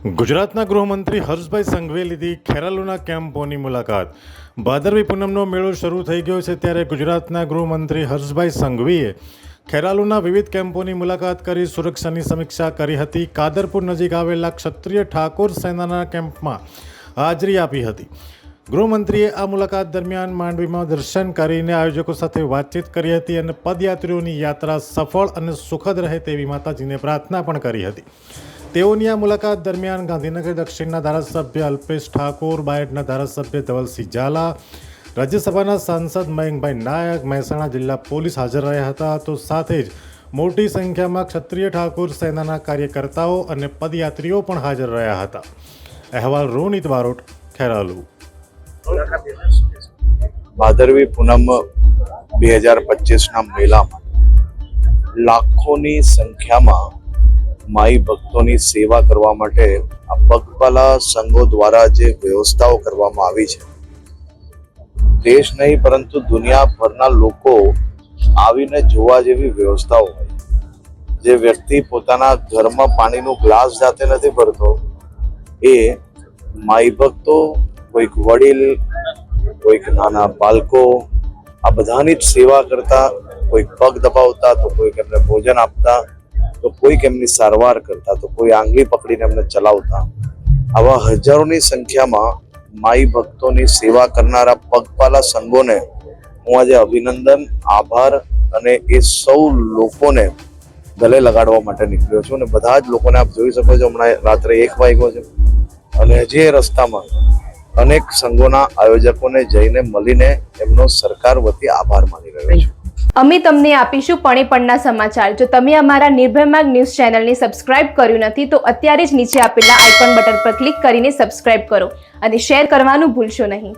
ગુજરાતના ગૃહમંત્રી હર્ષભાઈ સંઘવીએ લીધી ખેરાલુના કેમ્પોની મુલાકાત. ભાદરવી પૂનમનો મેળો શરૂ થઈ ગયો છે ત્યારે ગુજરાતના ગૃહમંત્રી હર્ષભાઈ સંઘવીએ ખેરાલુના વિવિધ કેમ્પોની મુલાકાત કરી સુરક્ષાની સમીક્ષા કરી હતી. કાદરપુર નજીક આવેલા ક્ષત્રિય ઠાકોર સેનાના કેમ્પમાં હાજરી આપી હતી. ગૃહમંત્રીએ આ મુલાકાત દરમિયાન માંડવીમાં દર્શન કરીને આયોજકો સાથે વાતચીત કરી હતી અને પદયાત્રીઓની યાત્રા સફળ અને સુખદ રહે તેવી માતાજીને પ્રાર્થના પણ કરી હતી. તેઓની આ મુલાકાત દરમિયાન ગાંધીનગર દક્ષિણના ધારાસભ્ય અલ્પેશ ઠાકોર, બાયડના ધારાસભ્ય ધવલસિંહ ઝાલા, રાજ્યસભાના સાંસદ મયંકભાઈ નાયક, મહેસાણા જિલ્લા પોલીસ હાજર રહ્યા હતા. તો સાથે જ મોટી સંખ્યામાં ક્ષત્રિય ઠાકોર સેનાના કાર્યકર્તાઓ અને પદયાત્રીઓ પણ હાજર રહ્યા હતા. અહેવાલ રોનિત બારોટ, ખેરાલુ. ભાદરવી પૂનમ બે હજાર પચીસના મેળામાં લાખોની સંખ્યામાં માઈ ભક્તોની સેવા કરવા માટે આ પગપાલા સંઘો દ્વારા જે વ્યવસ્થાઓ કરવામાં આવી છે. દેશ નહીં, પરંતુ દુનિયાભરના લોકો આવીને જોવા જેવી વ્યવસ્થાઓ હોય. જે વ્યક્તિ પોતાના ઘરમાં પાણીનું ગ્લાસ જાતે નથી ભરતો, એ માઈ ભક્તો કોઈક વડીલ, કોઈક નાના બાળકો, આ બધાની જ સેવા કરતા, કોઈક પગ દબાવતા, તો કોઈક એમને ભોજન આપતા, તો કોઈક એમની સારવાર કરતા, તો કોઈ આંગળી પકડીને એમને ચલાવતા. આવા હજારોની સંખ્યામાં માઈ ભક્તોની સેવા કરનારા પગપાલા સંઘોને હું આજે અભિનંદન, આભાર અને એ સૌ લોકોને ગલે લગાડવા માટે નીકળ્યો છું. અને બધા જ લોકોને આપ જોઈ શકો છો, હમણાં રાત્રે એક વાગ્યો છે. અને હજી રસ્તામાં અનેક સંઘોના આયોજકોને જઈને મળીને એમનો સરકાર વતી આભાર માની રહ્યો છું. અમે તમને આપીશું પણે પણના સમાચાર. જો તમે અમારા નિર્ભય ન્યૂઝ ચેનલને સબસ્ક્રાઇબ કર્યું નથી, તો અત્યારે જ નીચે આપેલા આઇકોન બટન પર ક્લિક કરીને સબસ્ક્રાઇબ કરો અને શેર કરવાનું ભૂલશો નહીં.